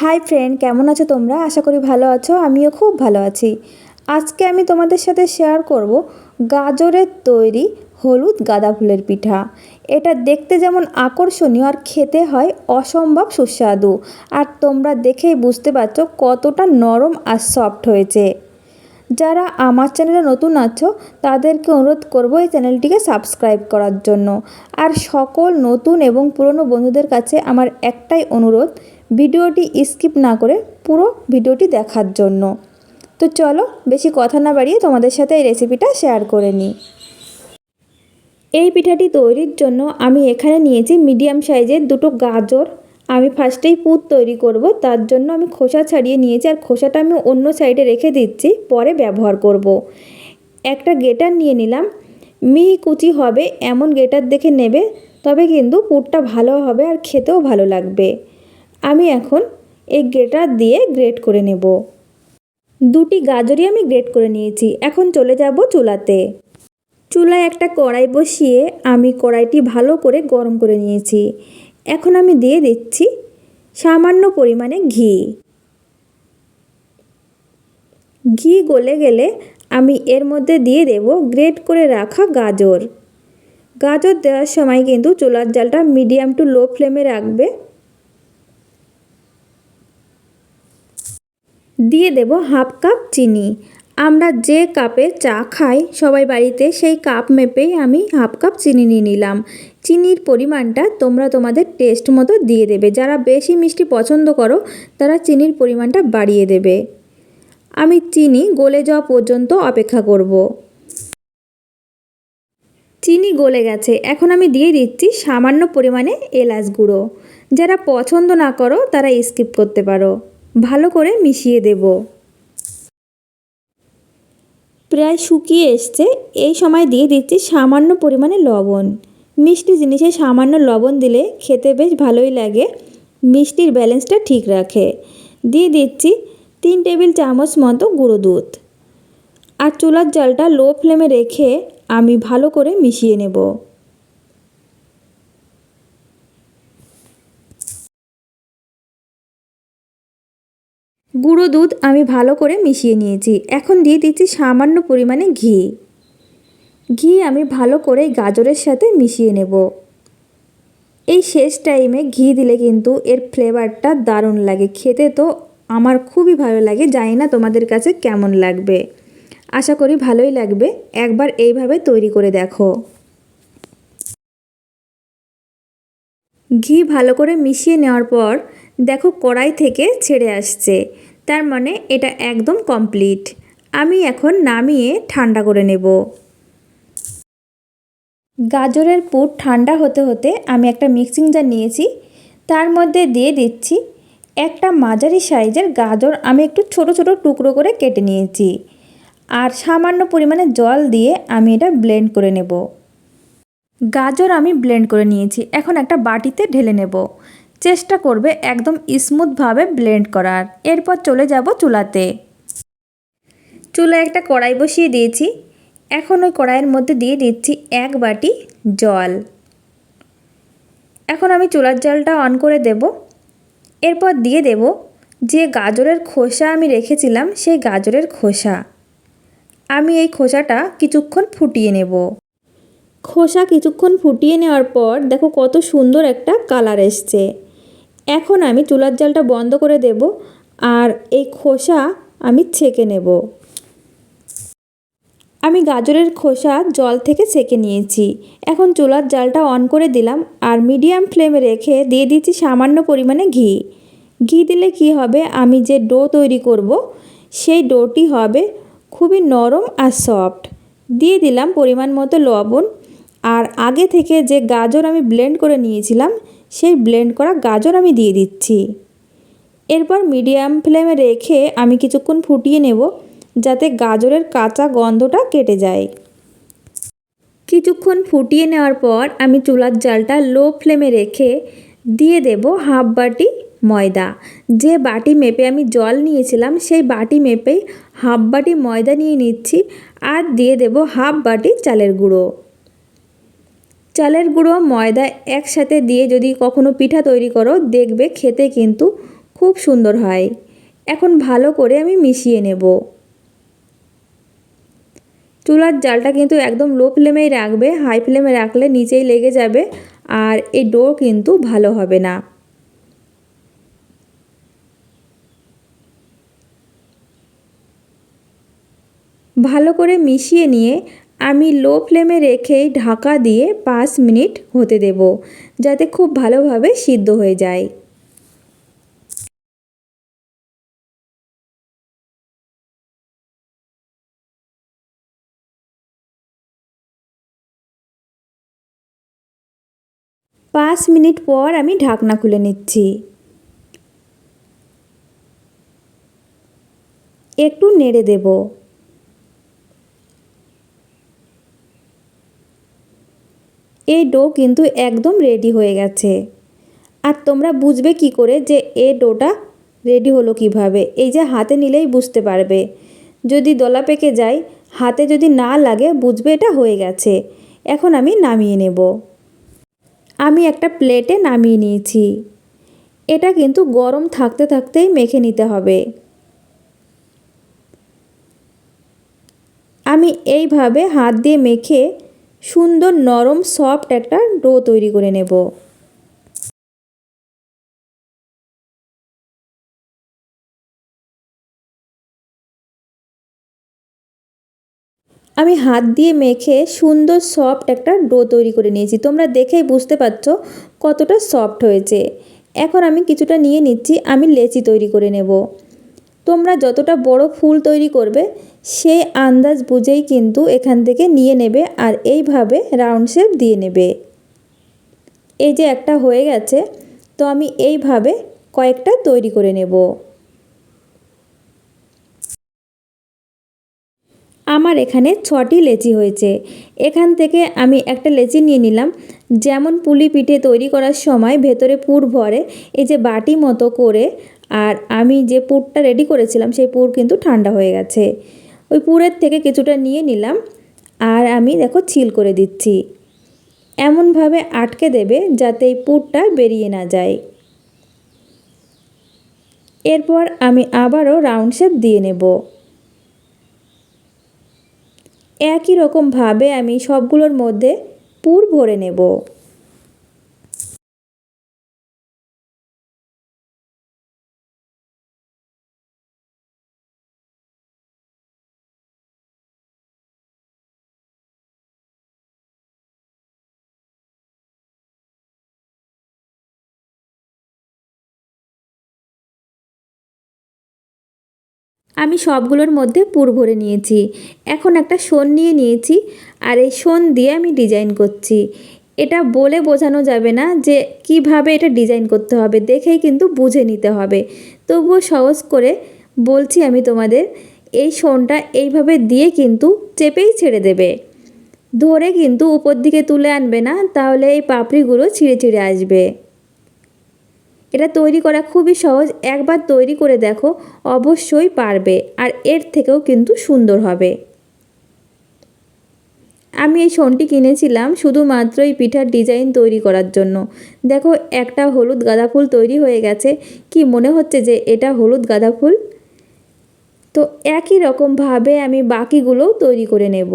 Hi friend কেমন আছো তোমরা? আশা করি ভালো আছো, আমিও খুব ভালো আছি। আজকে আমি তোমাদের সাথে শেয়ার করব গাজরের তৈরি হলুদ গাঁদা ফুলের পিঠা। এটা দেখতে যেমন আকর্ষণীয় আর খেতে হয় অসম্ভব সুস্বাদু। আর তোমরা দেখেই বুঝতে পারছ কতটা নরম আর সফট হয়েছে। যারা আমার চ্যানেলে নতুন আছো, তাদেরকে অনুরোধ করব এই চ্যানেলটিকে সাবস্ক্রাইব করার জন্য। আর সকল নতুন এবং পুরনো বন্ধুদের কাছে আমার একটাই অনুরোধ ভিডিওটি স্কিপ না করে পুরো ভিডিওটি দেখার জন্য। তো চলো বেশি কথা না বাড়িয়ে তোমাদের সাথে এই রেসিপিটা শেয়ার করে নিই। এই পিঠাটি তৈরির জন্য আমি এখানে নিয়েছি মিডিয়াম সাইজের দুটো গাজর। আমি ফার্স্টেই পুর তৈরি করব, তার জন্য আমি খোসা ছাড়িয়ে নিয়েছি আর খোসাটা আমি অন্য সাইডে রেখে দিচ্ছি, পরে ব্যবহার করব। একটা গেটার নিয়ে নিলাম। মিহি কুচি হবে, এমন গেটার দেখে নেবে, তবে কিন্তু পুরটা ভালো হবে আর খেতেও ভালো লাগবে। আমি এখন এই গ্রেটার দিয়ে গ্রেট করে নেব। দুটি গাজরই আমি গ্রেট করে নিয়েছি। এখন চলে যাব চুলাতে। চুলায় একটা কড়াই বসিয়ে আমি কড়াইটি ভালো করে গরম করে নিয়েছি। এখন আমি দিয়ে দিচ্ছি সামান্য পরিমাণে ঘি। ঘি গলে গেলে আমি এর মধ্যে দিয়ে দেব গ্রেট করে রাখা গাজর। গাজর দেওয়ার সময় কিন্তু চুলার জালটা মিডিয়াম টু লো ফ্লেমে রাখবে। দিয়ে দেব হাফ কাপ চিনি। আমরা যে কাপে চা খাই সবাই বাড়িতে, সেই কাপ মেপেই আমি হাফ কাপ চিনি নিয়ে নিলাম। চিনির পরিমাণটা তোমরা তোমাদের টেস্ট মতো দিয়ে দেবে। যারা বেশি মিষ্টি পছন্দ করো, তারা চিনির পরিমাণটা বাড়িয়ে দেবে। আমি চিনি গলে যাওয়া পর্যন্ত অপেক্ষা করব। চিনি গলে গেছে। এখন আমি দিয়ে দিচ্ছি সামান্য পরিমাণে এলাচ গুঁড়ো। যারা পছন্দ না করো, তারা স্কিপ করতে পারো। ভালো করে মিশিয়ে দেব। প্রায় শুকিয়ে এসছে। এই সময় দিয়ে দিচ্ছি সামান্য পরিমাণে লবণ। মিষ্টি জিনিসে সামান্য লবণ দিলে খেতে বেশ ভালোই লাগে। মিষ্টির ব্যালেন্সটা ঠিক রাখে। দিয়ে দিচ্ছি তিন টেবিল চামচ মতো গুঁড়ো দুধ। আর চুলার জলটা লো ফ্লেমে রেখে আমি ভালো করে মিশিয়ে নেব। গুঁড়ো দুধ আমি ভালো করে মিশিয়ে নিয়েছি। এখন দিয়ে দিচ্ছি সামান্য পরিমাণে ঘি। ঘি আমি ভালো করে গাজরের সাথে মিশিয়ে নেব। এই শেষ টাইমে ঘি দিলে কিন্তু এর ফ্লেভারটা দারুণ লাগে। খেতে তো আমার খুবই ভালো লাগে। জানি না তোমাদের কাছে কেমন লাগবে। আশা করি ভালোই লাগবে। একবার এইভাবে তৈরি করে দেখো। ঘি ভালো করে মিশিয়ে নেওয়ার পর দেখো কড়াই থেকে ছেড়ে আসছে। তার মানে এটা একদম কমপ্লিট আমি এখন নামিয়ে ঠান্ডা করে নেব। গাজরের পুর ঠান্ডা হতে হতে আমি একটা মিক্সিং জার নিয়েছি। তার মধ্যে দিয়ে দিচ্ছি একটা মাঝারি সাইজের গাজর। আমি একটু ছোট ছোট টুকরো করে কেটে নিয়েছি। আর সামান্য পরিমাণে জল দিয়ে আমি এটা ব্লেন্ড করে নেব। গাজর আমি ব্লেন্ড করে নিয়েছি। এখন একটা বাটিতে ঢেলে নেব। চেষ্টা করবে একদম স্মুথভাবে ব্লেন্ড করার। এরপর চলে যাব চুলাতে। চুলায় একটা কড়াই বসিয়ে দিয়েছি। এখন ওই কড়াইয়ের মধ্যে দিয়ে দিচ্ছি এক বাটি জল। এখন আমি চুলার জলটা অন করে দেব। এরপর দিয়ে দেব যে গাজরের খোসা আমি রেখেছিলাম, সেই গাজরের খোসা। আমি এই খোসাটা কিছুক্ষণ ফুটিয়ে নেব। খোসা কিছুক্ষণ ফুটিয়ে নেওয়ার পর দেখো কত সুন্দর একটা কালার এসছে। এখন আমি চুলার জালটা বন্ধ করে দেব আর এই খোসা আমি ছেঁকে নেব। আমি গাজরের খোসা জল থেকে ছেঁকে নিয়েছি। এখন চুলার জালটা অন করে দিলাম আর মিডিয়াম ফ্লেমে রেখে দিয়ে দিচ্ছি সামান্য পরিমাণে ঘি। ঘি দিলে কি হবে? আমি যে ডো তৈরি করব, সেই ডোটি হবে খুবই নরম আর সফট। দিয়ে দিলাম পরিমাণ মতো লবণ। আর আগে থেকে যে গাজর আমি ব্লেন্ড করে নিয়েছিলাম সেই ব্লেন্ড করা গাজর আমি দিয়ে দিচ্ছি। এরপর মিডিয়াম ফ্লেমে রেখে আমি কিছুক্ষণ ফুটিয়ে নেব যাতে গাজরের কাঁচা গন্ধটা কেটে যায়। কিছুক্ষণ ফুটিয়ে নেওয়ার পর আমি চুলার জালটা লো ফ্লেমে রেখে দিয়ে দেব হাফ বাটি ময়দা। যে বাটি মেপে আমি জল নিয়েছিলাম, সেই বাটি মেপেই হাফ বাটি ময়দা নিয়ে নিচ্ছি আর দিয়ে দেব হাফ বাটি চালের গুঁড়ো। চালের গুঁড়ো, ময়দা একসাথে দিয়ে যদি কখনো পিঠা তৈরি করো, দেখবে খেতে কিন্তু খুব সুন্দর হয়। এখন ভালো করে আমি মিশিয়ে নেব। চুলার জালটা কিন্তু একদম লো ফ্লেমেই রাখবে। হাই ফ্লেমে রাখলে নিচেই লেগে যাবে আর এই ডো কিন্তু ভালো হবে না। ভালো করে মিশিয়ে নিয়ে আমি লো ফ্লেমে রেখেই ঢাকা দিয়ে পাঁচ মিনিট হতে দেব, যাতে খুব ভালোভাবে সিদ্ধ হয়ে যায়। পাঁচ মিনিট পর আমি ঢাকনা খুলে নিচ্ছি। একটু নেড়ে দেব। এই ডো কিন্তু একদম রেডি হয়ে গেছে। আর তোমরা বুঝবে কি করে যে এ ডোটা রেডি হলো কীভাবে? এই যে হাতে নিলেই বুঝতে পারবে। যদি দলা পেকে যায়, হাতে যদি না লাগে, বুঝবে এটা হয়ে গেছে। এখন আমি নামিয়ে নেব। আমি একটা প্লেটে নামিয়ে নিয়েছি। এটা কিন্তু গরম থাকতে থাকতেই মেখে নিতে হবে। আমি এইভাবে হাত দিয়ে মেখে সুন্দর, নরম সফট একটা ডো তৈরি করে নেব। আমি হাত দিয়ে মেখে সুন্দর সফট একটা ডো তৈরি করে নিয়েছি। তোমরা দেখেই বুঝতে পারছ কতটা সফট হয়েছে। এখন আমি কিছুটা নিয়ে নিচ্ছি, আমি লেচি তৈরি করে নেব। তোমরা যতটা বড় ফুল তৈরি করবে, সেই আন্দাজ বুঝেই কিন্তু এখান থেকে নিয়ে নেবে আর এইভাবে রাউন্ড শেপ দিয়ে নেবে। এই যে একটা হয়ে গেছে, তো আমি এইভাবে কয়েকটা তৈরি করে নেব। আমার এখানে ছটি লেচি হয়েছে। এখান থেকে আমি একটা লেচি নিয়ে নিলাম। যেমন পুলি পিঠে তৈরি করার সময় ভেতরে পুর ভরে এই যে বাটি মতো করে আর আমি যে পুরটা রেডি করেছিলাম, সেই পুর কিন্তু ঠান্ডা হয়ে গেছে। ওই পুরের থেকে কিছুটা নিয়ে নিলাম আর আমি দেখো ছিল করে দিচ্ছি। এমনভাবে আটকে দেবে যাতে এই পুরটা বেরিয়ে না যায়। এরপর আমি আবারও রাউন্ড শেপ দিয়ে নেব। একই রকমভাবে আমি সবগুলোর মধ্যে পুর ভরে নেব। আমি সবগুলোর মধ্যে পুর ভরে নিয়েছি। এখন একটা শোন নিয়ে নিয়েছি আর এই শোন দিয়ে আমি ডিজাইন করছি। এটা বলে বোঝানো যাবে না যে কীভাবে এটা ডিজাইন করতে হবে, দেখেই কিন্তু বুঝে নিতে হবে। তবুও সহজ করে বলছি আমি তোমাদের, এই শোনটা এইভাবে দিয়ে কিন্তু চেপেই ছেড়ে দেবে। ধরে কিন্তু উপর দিকে তুলে আনবে না, তাহলে এই পাপড়িগুলো ছিঁড়ে ছিঁড়ে আসবে। এটা তৈরি করা খুবই সহজ। একবার তৈরি করে দেখো, অবশ্যই পারবে আর এর থেকেও কিন্তু সুন্দর হবে। আমি এই শোনটি কিনেছিলাম শুধুমাত্র এই পিঠার ডিজাইন তৈরি করার জন্য। দেখো, একটা হলুদ গাঁদা ফুল তৈরি হয়ে গেছে। কি মনে হচ্ছে যে এটা হলুদ গাঁদা ফুল? তো একই রকমভাবে আমি বাকিগুলোও তৈরি করে নেব।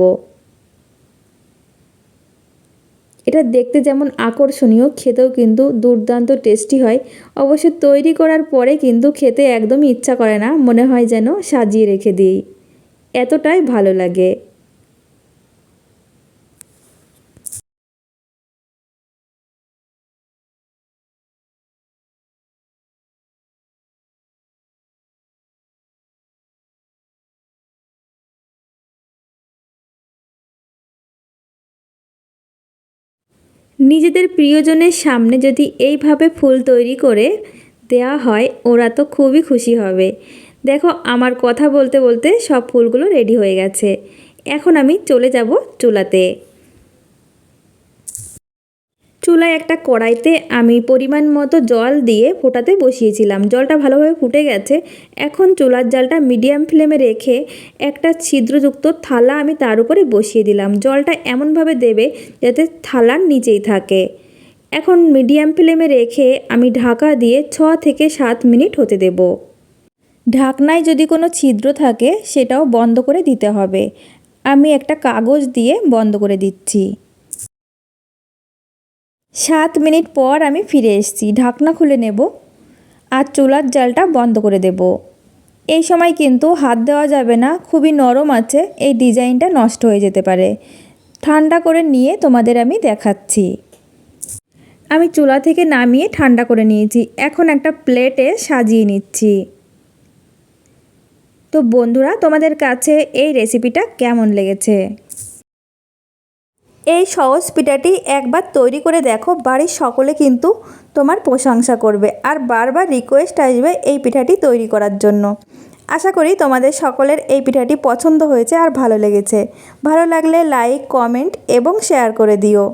এটা দেখতে যেমন আকর্ষণীয়, খেতেও কিন্তু দুর্দান্ত টেস্টি হয়। অবশ্য তৈরি করার পরে কিন্তু খেতে একদমই ইচ্ছা করে না, মনে হয় যেন সাজিয়ে রেখে দিই। এতটাই ভালো লাগে। নিজেদের প্রিয়জনের সামনে যদি এইভাবে ফুল তৈরি করে দেওয়া হয়, ওরা তো খুবই খুশি হবে। দেখো, আমার কথা বলতে বলতে সব ফুলগুলো রেডি হয়ে গেছে। এখন আমি চলে যাব চুলাতে। চুলায় একটা কড়াইতে আমি পরিমাণ মতো জল দিয়ে ফোটাতে বসিয়েছিলাম। জলটা ভালোভাবে ফুটে গেছে। এখন চুলার জালটা মিডিয়াম ফ্লেমে রেখে একটা ছিদ্রযুক্ত থালা আমি তার উপরে বসিয়ে দিলাম। জলটা এমনভাবে দেবে যাতে থালার নিচেই থাকে। এখন মিডিয়াম ফ্লেমে রেখে আমি ঢাকা দিয়ে ছ থেকে সাত মিনিট হতে দেব। ঢাকনায় যদি কোনো ছিদ্র থাকে, সেটাও বন্ধ করে দিতে হবে। আমি একটা কাগজ দিয়ে বন্ধ করে দিচ্ছি। সাত মিনিট পর আমি ফিরে এসেছি। ঢাকনা খুলে নেব আর চুলার জালটা বন্ধ করে দেব। এই সময় কিন্তু হাত দেওয়া যাবে না, খুবই নরম আছে, এই ডিজাইনটা নষ্ট হয়ে যেতে পারে। ঠান্ডা করে নিয়ে তোমাদের আমি দেখাচ্ছি। আমি চুলা থেকে নামিয়ে ঠান্ডা করে নিয়েছি। এখন একটা প্লেটে সাজিয়ে নিচ্ছি। তো বন্ধুরা, তোমাদের কাছে এই রেসিপিটা কেমন লেগেছে? এই সহজ পিঠাটি একবার তৈরি করে দেখো, বাড়ির সকলে কিন্তু তোমার প্রশংসা করবে। আর বারবার রিকোয়েস্ট আসবে এই পিঠাটি তৈরি করার জন্য। আশা করি তোমাদের সকলের এই পিঠাটি পছন্দ হয়েছে আর ভালো লেগেছে। ভালো লাগলে লাইক কমেন্ট এবং শেয়ার করে দিও।